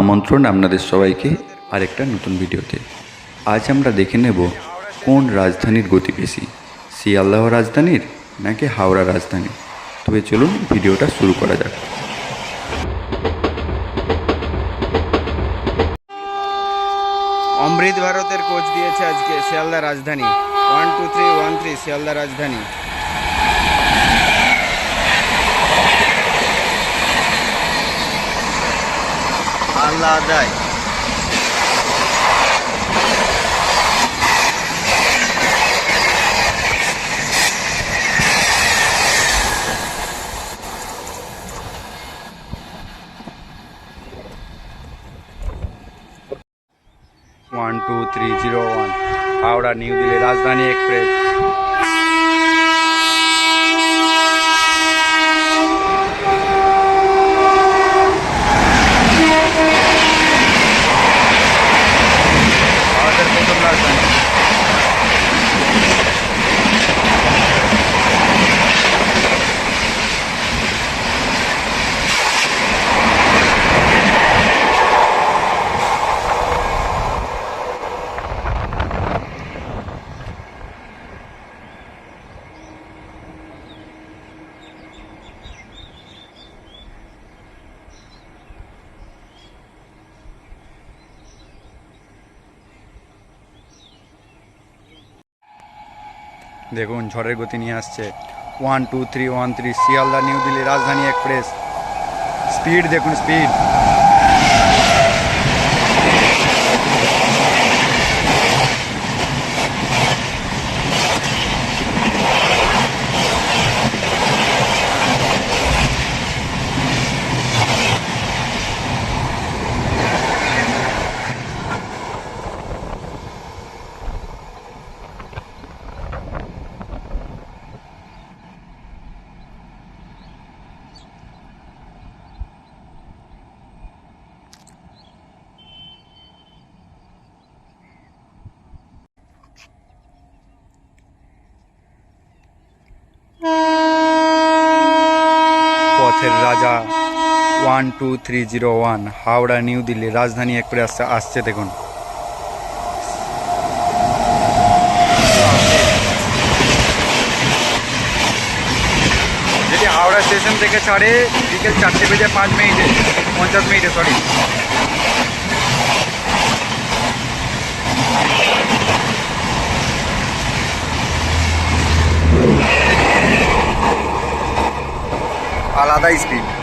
আমন্ত্রণ আপনাদের সবাইকে আরেকটা নতুন ভিডিওতে। আজ আমরা দেখে নেব কোন রাজধানীর গতি বেশি, শিয়ালদাহ রাজধানীর নাকি হাওড়া রাজধানী তবে চলুন ভিডিওটা শুরু করা যাক। অমৃত ভারতের কোচ দিয়েছে আজকে Sealdah Rajdhani. One, two, three, one, three, Sealdah Rajdhani. আল্লাহ আদায় one two three zero one Howrah new Delhi Rajdhani express ভারতের প্রথম রাজধানী দেখুন, ঝড়ের গতি নিয়ে আসছে। One two three one three Sealdah, new Delhi, Rajdhani express. Speed, দেখুন, স্পিড। পথের রাজা one two three zero one, Howrah, new Delhi, Rajdhani express আসছে দেখুন। যদি হাওড়া স্টেশন থেকে ছাড়ে, বিকেল চারটে বেজে পাঁচ মিনিটে, পঞ্চাশ মিনিটে সরি আলাদা স্পিড